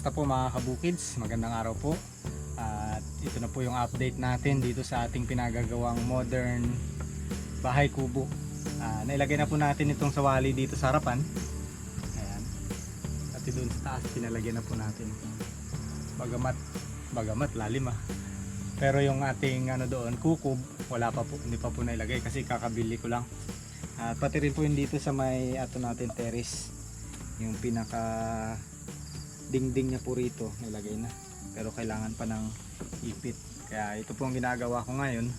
kamusta po mga kabukids? Magandang araw po. At ito na po yung update natin dito sa ating pinagagawang modern bahay kubo. Ah, nailagay na po natin itong sawali dito sa harapan. Ayan. At doon sa taas pinalagyan na po natin. Bagamat, bagamat lalim ah. Pero yung ating ano doon, kukob, wala pa po, hindi pa po nailagay kasi kakabili ko lang. At pati rin po yun dito sa may ato natin terrace. Yung pinaka dingding niya po rito nilagay na. Pero kailangan pa ng ipit. Kaya ito po ang ginagawa ko ngayon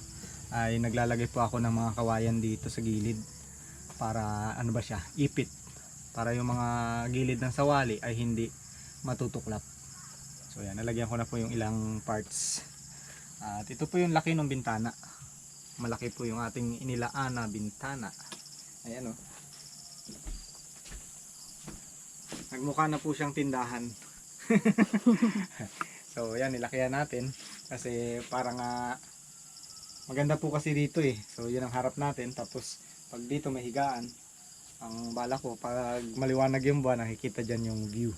ay naglalagay po ako ng mga kawayan dito sa gilid para ano ba siya, ipit. Para yung mga gilid ng sawali ay hindi matutuklap. So yan, nalagyan ko na po yung ilang parts. At ito po yung laki ng bintana. Malaki po yung ating inilaan na bintana. Ayan o. Nagmukha na po siyang tindahan. so yan, nilakihan natin. Kasi parang nga maganda po kasi dito eh. So yun ang harap natin. Tapos pag dito may higaan, ang bala ko, pag maliwanag yung buwan, nakikita dyan yung view.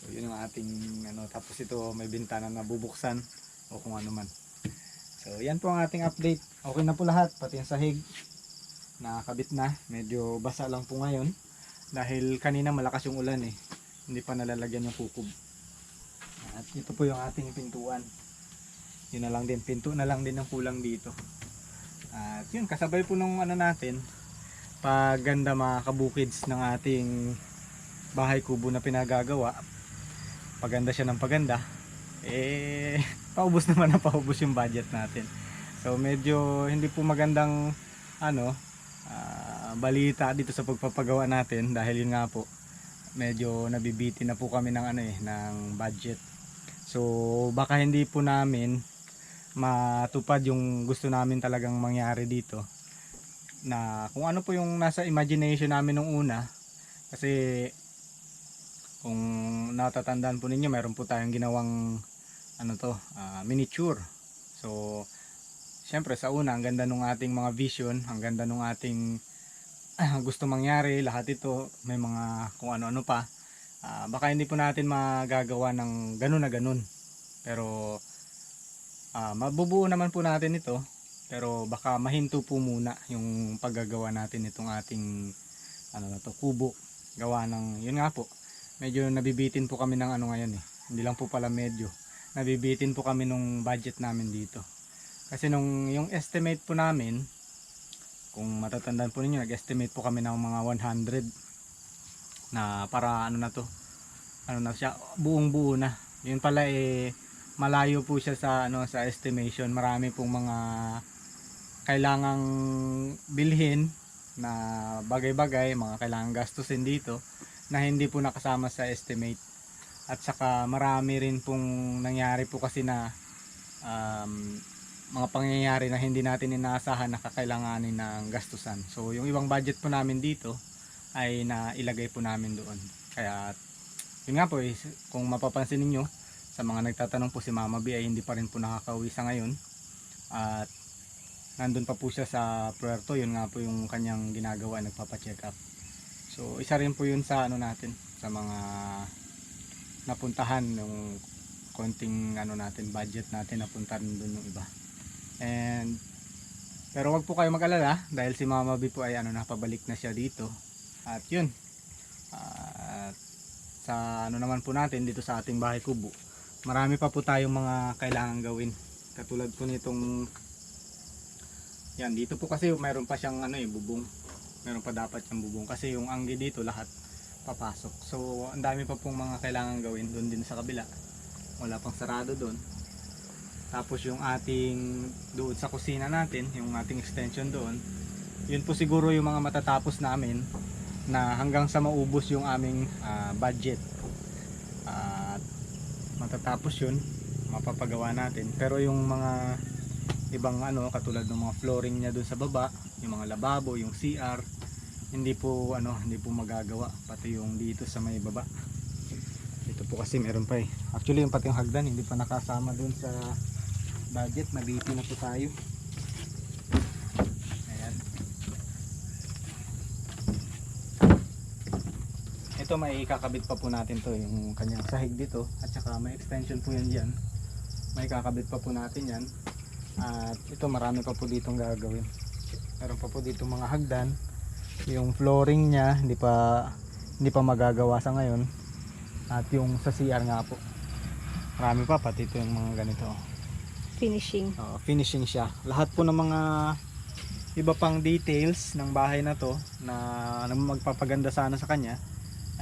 So yun ang ating ano. Tapos ito may bintana na bubuksan o kung ano man. So yan po ang ating update. Okay na po lahat, pati yung sahig. Nakakabit na. Medyo basa lang po ngayon. Dahil kanina malakas yung ulan eh. Hindi pa nalalagyan yung kukob. At ito po yung ating pintuan. Yun na lang din. Pinto na lang din ang kulang dito. At yun, kasabay po nung ano natin. Paganda mga kabukids ng ating bahay kubo na pinagagawa. Paganda siya ng paganda. Eh, paubos naman na paubos yung budget natin. So medyo hindi po magandang ano, ah, balita dito sa pagpapagawa natin dahil yun nga po medyo nabibiti na po kami ng ano eh ng budget. So baka hindi po namin matupad yung gusto namin talagang mangyari dito na kung ano po yung nasa imagination namin nung una kasi kung natatandaan po ninyo meron po tayong ginawang ano to ah, miniature so syempre sa una ang ganda nung ating mga vision ang ganda nung ating gusto mangyari lahat ito may mga kung ano-ano pa. Ah, baka hindi po natin magagawa ng ganun na ganun. Pero ah, mabubuo naman po natin ito. Pero baka mahinto po muna yung paggagawa natin itong ating ano na to kubo. Gawa ng yun nga po medyo nabibitin po kami ng ano ngayon eh. Hindi lang po pala medyo. Nabibitin po kami nung budget namin dito. Kasi nung yung estimate po namin kung matatandaan po ninyo nag-estimate po kami ng mga 100 na para ano na to ano na siya buong buo na. Yun pala eh malayo po siya sa ano sa estimation. Marami pong mga kailangang bilhin na bagay-bagay mga kailangang gastusin dito na hindi po nakasama sa estimate. At saka marami rin pong nangyari po kasi na um, mga pangyayari na hindi natin inaasahan na kakailanganin ng gastusan. So yung ibang budget po namin dito ay nailagay po namin doon. Kaya yun nga po eh, kung mapapansin ninyo sa mga nagtatanong po si Mama B ay hindi pa rin po nakakauwi sa ngayon. At nandun pa po siya sa Puerto yun nga po yung kanyang ginagawa nagpapa-check up. So isa rin po yun sa ano natin sa mga napuntahan yung konting ano natin budget natin napunta rin dun yung iba and pero wag po kayo mag-alala dahil si Mama B po ay ano napabalik na siya dito. At yun at sa ano naman po natin dito sa ating bahay kubo marami pa po tayong mga kailangan gawin. Katulad po nitong yan dito po kasi mayroon pa siyang ano eh bubong. Meron pa dapat siyang bubong kasi yung anggi dito lahat papasok. So ang dami pa pong mga kailangan gawin doon din sa kabila. Wala pang sarado doon tapos yung ating doon sa kusina natin yung ating extension doon yun po siguro yung mga matatapos namin na hanggang sa maubos yung aming ah, budget. At matatapos yun mapapagawa natin. Pero yung mga ibang ano katulad ng mga flooring niya doon sa baba yung mga lababo yung CR hindi po ano hindi po magagawa pati yung dito sa may baba. Ito po kasi meron pa eh. Actually yung pati yung hagdan hindi pa nakasama doon sa budget nabiti na po tayo. Ayan. Ito may kakabit pa po natin to yung kanyang sahig dito. At saka may extension po yan dyan. May kakabit pa po natin yan. At ito marami pa po ditong gagawin. Meron pa po dito mga hagdan. Yung flooring niya hindi pa hindi pa magagawa sa ngayon. At yung sa CR nga po. Marami pa pati ito yung mga ganito Finishing. Oo, finishing siya. Lahat po ng mga iba pang details ng bahay na to na, na magpapaganda sana sa kanya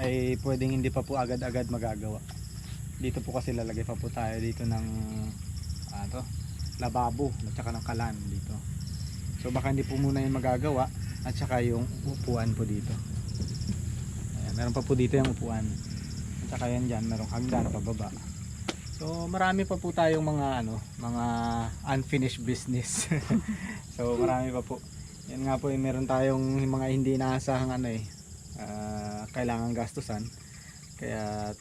ay pwedeng hindi pa po agad-agad magagawa. Dito po kasi lalagay pa po tayo dito ng ano, lababo at saka ng kalan dito. So baka hindi po muna yung magagawa at saka yung upuan po dito. Ayan, meron pa po dito yung upuan. At saka yan dyan, merong hagdan pababa. So marami pa po tayong mga ano, mga unfinished business. so marami pa po. Yan nga po, eh, meron tayong mga hindi inaasahang ano eh, ah, kailangan gastusan. Kaya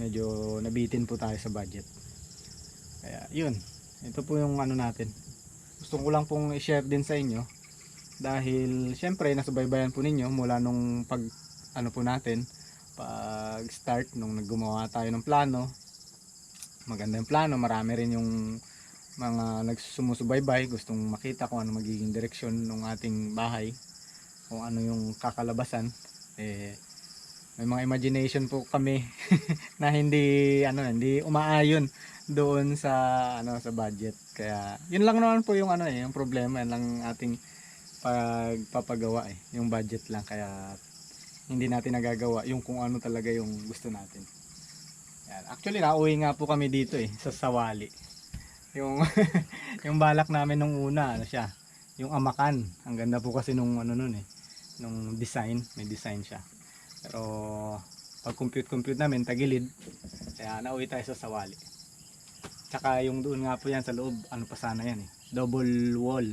medyo nabitin po tayo sa budget. Kaya yun, ito po yung ano natin. Gusto ko lang pong i-share din sa inyo dahil syempre nasubaybayan po ninyo mula nung pag ano po natin pag start nung naggumawa tayo ng plano. Maganda yung plano marami rin yung mga nagsusumusubaybay gustong makita kung ano magiging direksyon ng ating bahay kung ano yung kakalabasan. Eh may mga imagination po kami na hindi ano hindi umaayon doon sa ano sa budget. Kaya yun lang naman po yung ano eh yung problema yun lang ating pagpapagawa eh yung budget lang. Kaya hindi natin nagagawa yung kung ano talaga yung gusto natin yan. Actually, nauwi nga po kami dito eh, sa Sawali. Yung, yung balak namin nung una, ano siya, yung amakan. Ang ganda po kasi nung ano nun eh, nung design, may design siya. Pero, pag compute-compute namin, tagilid, kaya nauwi tayo sa Sawali. Tsaka yung doon nga po yan sa loob, ano pa sana yan eh, double wall.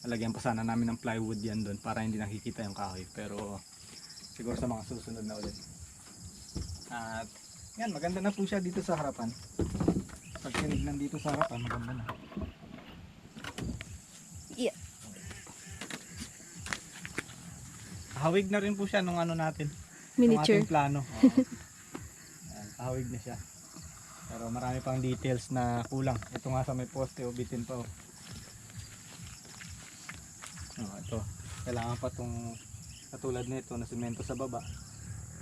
Lalagyan pa sana namin ng plywood yan doon para hindi nakikita yung kahoy. Pero, siguro sa mga susunod na ulit. At, yan, maganda na po siya dito sa harapan. Pag tinignan dito sa harapan, maganda na. Yeah. Kahawig na rin po siya nung ano natin. Miniature. ating plano. Oo. Yan, kahawig na siya. Pero marami pang details na kulang. Ito nga sa may poste, ubitin pa. Oh. Oh, ito. Kailangan pa itong katulad nito na simento sa baba.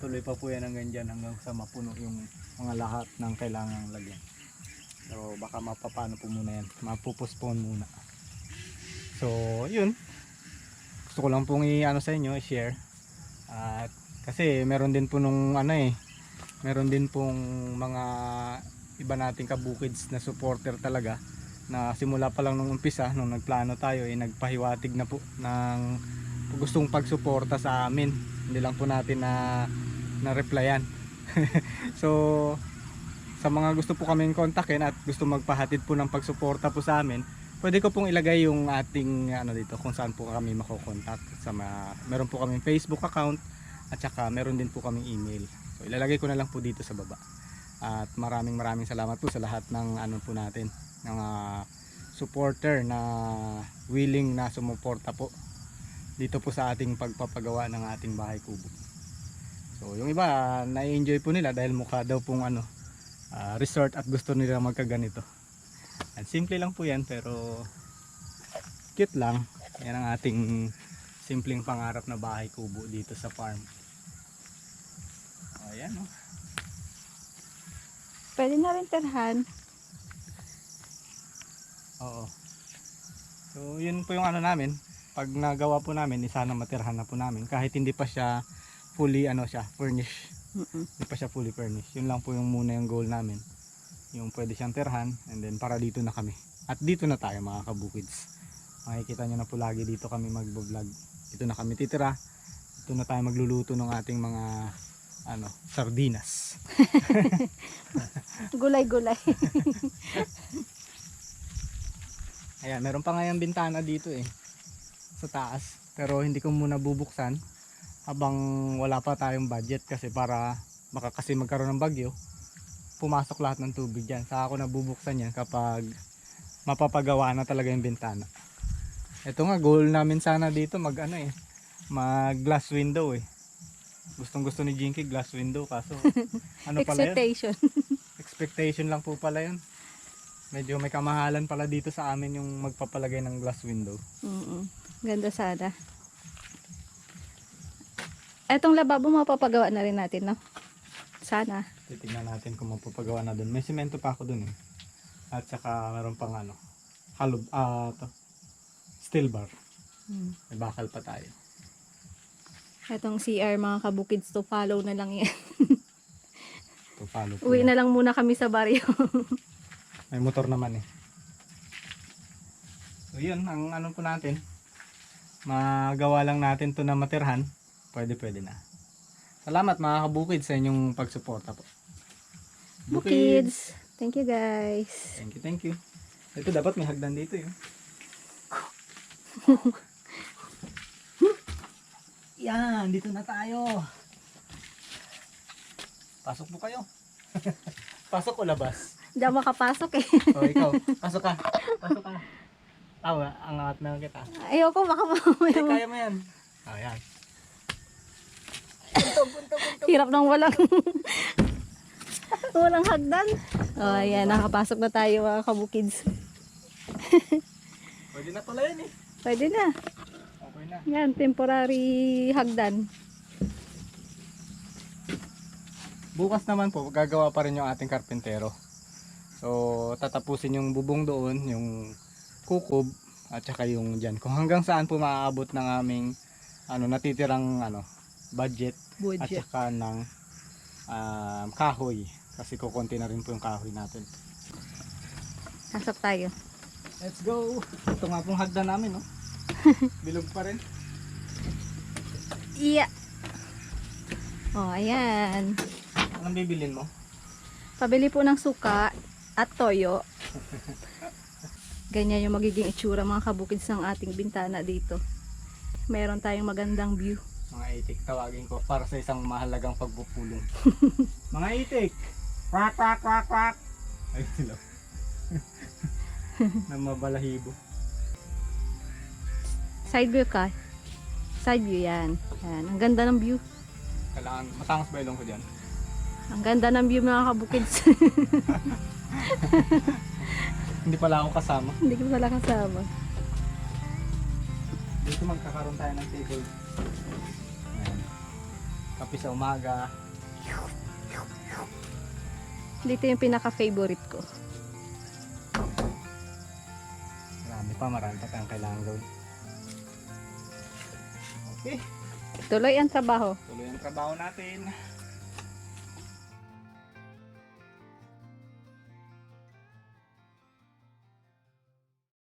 Tuloy pa po yan hanggang dyan hanggang sa mapuno yung mga lahat ng kailangang lagyan. So baka mapapano po muna yan. Mapupospone muna. So yun. Gusto ko lang pong i-ano sa inyo, i-share. At kasi meron din po nung ano eh, meron din pong mga iba nating kabukids na supporter talaga na simula pa lang nung umpisa nung nagplano tayo eh nagpahiwatig na po ng gustong pagsuporta sa amin hindi lang po natin na na replyan. So sa mga gusto po kaming kontakin at gusto magpahatid po ng pagsuporta po sa amin pwede ko pong ilagay yung ating ano dito kung saan po kami makokontak sa mga, meron po kaming Facebook account at saka meron din po kaming email. So ilalagay ko na lang po dito sa baba. At maraming maraming salamat po sa lahat ng ano po natin ng ah, supporter na willing na sumuporta po dito po sa ating pagpapagawa ng ating bahay kubo so yung iba na-enjoy po nila dahil mukha daw pong ano ah, resort at gusto nila magkaganito at simple lang po yan pero cute lang yan ang ating simpleng pangarap na bahay kubo dito sa farm ayan oh. Pwede na rin terhan. Oo. So, yun po yung ano namin. Pag nagawa po namin, isa na matirhan na po namin. Kahit hindi pa siya fully, ano siya, furnished. Mm-mm. Hindi pa siya fully furnished. Yun lang po yung muna yung goal namin. Yung pwede siyang tirhan, and then para dito na kami. At dito na tayo mga kabukids. Makikita nyo na po lagi dito kami mag-vlog. Dito na kami titira. Dito na tayo magluluto ng ating mga ano, sardinas. Gulay-gulay. Ayan, meron pa nga yung bintana dito eh. Sa taas. Pero hindi ko muna bubuksan habang wala pa tayong budget kasi para baka kasi magkaroon ng bagyo pumasok lahat ng tubig dyan. Saka ako nabubuksan yan kapag mapapagawa na talaga yung bintana. Ito nga, goal namin sana dito mag ano eh, mag glass window eh. Gustong gusto ni Jinky glass window kaso ano pala yun? Expectation. Expectation lang po pala yun. Medyo may kamahalan pala dito sa amin yung magpapalagay ng glass window. Mm-mm. Ganda sana. Etong lababo mapapagawa na rin natin, no? Sana. Titignan natin kung mapapagawa na dun. May simento pa ako dun eh. At saka meron pang ano, hollow, ah, to, steel bar. Mm. May bakal pa tayo. Etong CR mga kabukids to follow na lang yan. To follow po Uwi na lang muna kami sa baryo. May motor naman eh. So yun, ang ano po natin. Magawa lang natin to na matirhan. Pwede pwede na. Salamat mga kabukid sa inyong pagsuporta po. Bukids. Thank you guys. Thank you, thank you. Ito dapat may hagdan dito yun. Yan, dito na tayo. Pasok po kayo. Pasok o labas? Hindi ako makapasok eh. O ikaw, pasok ka. Pasok ka. Tawa, angat na kita. Ayoko, baka mamaya. kaya mo yan. Ayan. Hirap nang walang walang hagdan. Oh, ayan, nakapasok na tayo mga kabukids. Pwede na pala yan eh. Pwede na. Okay na. Yan, temporary hagdan. Bukas naman po, gagawa pa rin yung ating karpintero. So, tatapusin yung bubong doon, yung kukob, at saka yung dyan. Kung hanggang saan po maaabot ng aming ano, natitirang ano, budget, at Budget. saka ng um, kahoy. Kasi kukunti na rin po yung kahoy natin. Pasok tayo. Let's go! Ito nga pong hagdan namin, no? Bilog pa rin. Iya. Oh, ayan. Anong bibilin mo? Pabili po ng suka at toyo. Ganyan yung magiging itsura mga kabukids ng ating bintana dito. Meron tayong magandang view. Mga itik, tawagin ko para sa isang mahalagang pagpupulong. Mga itik! Quack, quack, quack, quack! Ayun sila. na mabalahibo. Side view ka. Side view yan. yan. Ang ganda ng view. Kailangan, matangos ba ilong ko dyan? Ang ganda ng view mga kabukids. Hindi pala ako kasama. Hindi ko pala kasama. Dito magkakaroon tayo ng table. Ayan. Kape sa umaga. Dito yung pinaka-favorite ko. Marami pa, marami pa tayong kailangan gawin. Okay, Tuloy ang trabaho. tuloy ang trabaho natin.